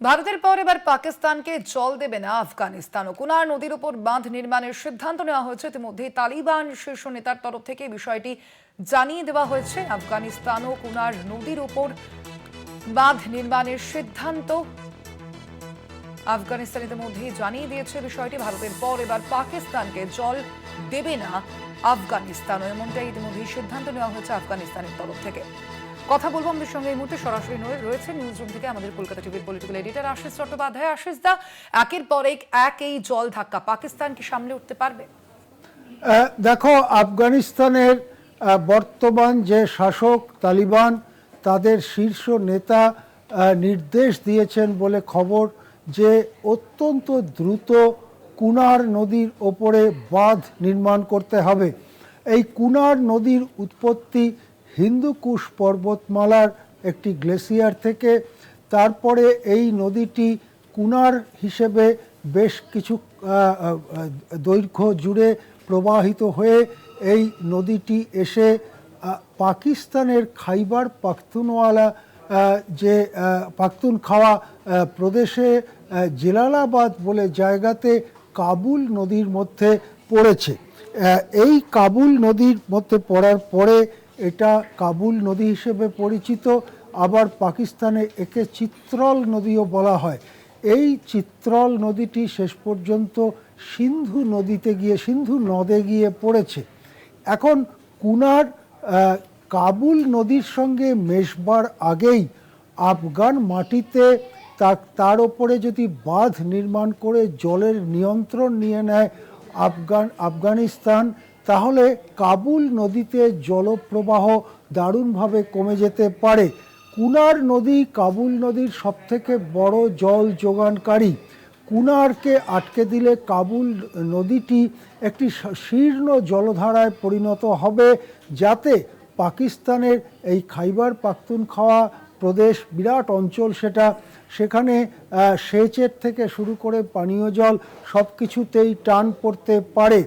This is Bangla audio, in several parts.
ভারতের পর এবার পাকিস্তানকে জল দেবে না আফগানিস্তান ও কুনার নদীর উপর বাঁধ নির্মাণের সিদ্ধান্ত নেওয়া হয়েছে। ইতিমধ্যে তালিবান শীর্ষ নেতার তরফ থেকে বিষয়টি জানিয়ে দেওয়া হয়েছে। আফগানিস্তান ও কুনার নদীর উপর বাঁধ নির্মাণের সিদ্ধান্ত আফগানিস্তান ইতিমধ্যেই জানিয়ে দিয়েছে বিষয়টি। ভারতের পর এবার পাকিস্তানকে জল দেবে না আফগানিস্তান ও এমনটাই ইতিমধ্যেই সিদ্ধান্ত নেওয়া হয়েছে আফগানিস্তানের তরফ থেকে। কথা বলব আমাদের সঙ্গে এই মুহূর্তে। সরাসরি রয়েছে নিউজ রুম থেকে আমাদের কলকাতা টিভির পলিটিক্যাল এডিটর আশিস চট্টোপাধ্যায়। আশিস দা, একের পর এক এক এই জল ধাক্কা পাকিস্তান কি সামলে উঠতে পারবে? দেখো, আফগানিস্তানের বর্তমান যে শাসক তালিবান, তাদের শীর্ষ নেতা নির্দেশ দিয়েছেন বলে খবর যে অত্যন্ত দ্রুত কুনার নদীর ওপরে বাঁধ নির্মাণ করতে হবে। এই কুনার নদীর উৎপত্তি হিন্দুকুশ পর্বতমালার একটি গ্লেসিয়ার থেকে তারপরে এই নদীটি কুনার হিসেবে বেশ কিছু দৈর্ঘ্য জুড়ে প্রবাহিত হয়ে এই নদীটি এসে পাকিস্তানের খাইবার পাখতুনওয়ালা যে আহ, পাখতুনখাওয়া আহ, প্রদেশে জেলালাবাদ বলে জায়গাতে কাবুল নদীর মধ্যে পড়েছে। এই কাবুল নদীর মধ্যে পড়ার পরে এটা কাবুল নদী হিসেবে পরিচিত, আবার পাকিস্তানে একে চিত্রল নদীও বলা হয়। এই চিত্রল নদীটি শেষ পর্যন্ত সিন্ধু নদীতে গিয়ে, সিন্ধু নদে গিয়ে পড়েছে। এখন কুনার কাবুল নদীর সঙ্গে মেশবার আগেই আফগান মাটিতে তার ওপরে যদি বাঁধ নির্মাণ করে জলের নিয়ন্ত্রণ নিয়ে নেয় আফগান, আফগানিস্তান তাহলে কাবুল নদীতে জলপ্রবাহ দারুণভাবে কমে যেতে পারে। কুনার নদী কাবুল নদীর সবথেকে বড় জল যোগানকারী। কুনারকে আটকে দিলে কাবুল নদীটি একটি শীর্ণ জলধারায় পরিণত হবে, যাতে পাকিস্তানের এই খাইবার পাখতুনখাওয়া প্রদেশ বিরাট অঞ্চল সেটা, সেখানে সেচের থেকে শুরু করে পানীয় জল সব কিছুতেই টান পড়তে পারে।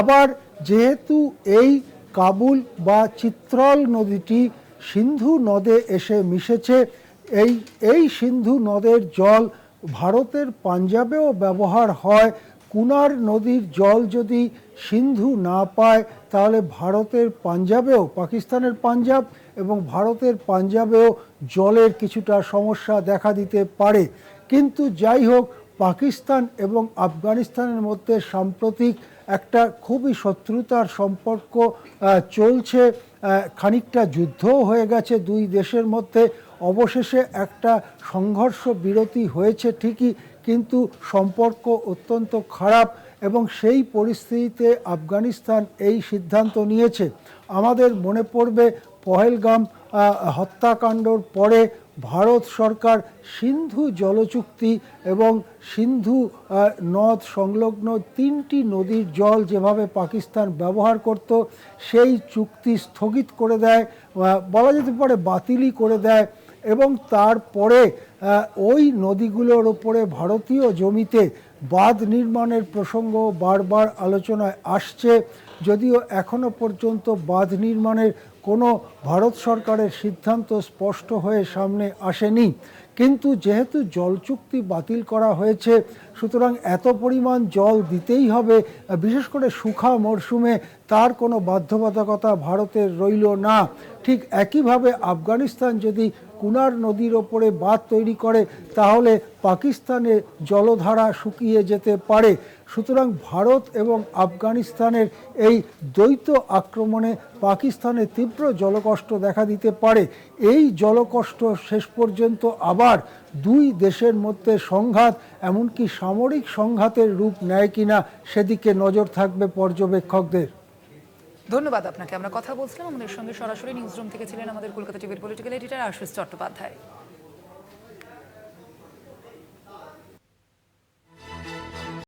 আবার যেহেতু এই কাবুল বা চিত্রল নদীটি সিন্ধু নদে এসে মিশেছে, এই এই সিন্ধু নদের জল ভারতের পাঞ্জাবেও ব্যবহার হয়। কুনার নদীর জল যদি সিন্ধু না পায়, তাহলে ভারতের পাঞ্জাবেও, পাকিস্তানের পাঞ্জাব এবং ভারতের পাঞ্জাবেও জলের কিছুটা সমস্যা দেখা দিতে পারে। কিন্তু যাই হোক, পাকিস্তান এবং আফগানিস্তানের মধ্যে সাম্প্রতিক একটা খুবই শত্রুতার সম্পর্ক চলছে। খানিকটা যুদ্ধও হয়ে গেছে দুই দেশের মধ্যে। অবশেষে একটা সংঘর্ষ বিরতি হয়েছে ঠিকই, কিন্তু সম্পর্ক অত্যন্ত খারাপ এবং সেই পরিস্থিতিতে আফগানিস্তান এই সিদ্ধান্ত নিয়েছে। আমাদের মনে পড়বে পহেলগাম হত্যাকাণ্ডর পরে ভারত সরকার সিন্ধু জলচুক্তি এবং সিন্ধু নদ সংলগ্ন তিনটি নদীর জল যেভাবে পাকিস্তান ব্যবহার করত, সেই চুক্তি স্থগিত করে দেয় বলা যেতে পারে বাতিলই করে দেয় এবং তারপরে ওই নদীগুলোর ওপরে ভারতীয় জমিতে বাঁধ নির্মাণের প্রসঙ্গ বারবার আলোচনায় আসছে। যদিও এখনও পর্যন্ত বাঁধ নির্মাণের কোনো ভারত সরকারের সিদ্ধান্ত স্পষ্ট হয়ে সামনে আসেনি। কিন্তু যেহেতু জল চুক্তি বাতিল করা হয়েছে, সুতরাং এত পরিমাণ জল দিতেই হবে, বিশেষ করে সুখা মরশুমে তার কোনো বাধ্যবাধকতা ভারতের রইল না। ঠিক একইভাবে আফগানিস্তান যদি কুনার নদীর ওপরে বাঁধ তৈরি করে, তাহলে পাকিস্তানে জলধারা শুকিয়ে যেতে পারে। সুতরাং ভারত এবং আফগানিস্তানের এই দ্বৈত আক্রমণে পাকিস্তানে তীব্র জলকষ্ট দেখা দিতে পারে। এই জলকষ্ট শেষ পর্যন্ত আবার দুই দেশের মধ্যে সংঘাত, এমনকি সামরিক সংঘাতের রূপ নেয় কিনা, সেদিকে নজর থাকবে পর্যবেক্ষকদের। ধন্যবাদ আপনাকে। আমরা কথা বলছিলাম আমাদের সঙ্গে সরাসরি নিউজ রুম থেকে ছিলেন আমাদের কলকাতা টিভির পলিটিক্যাল এডিটার আশিস চট্টোপাধ্যায়।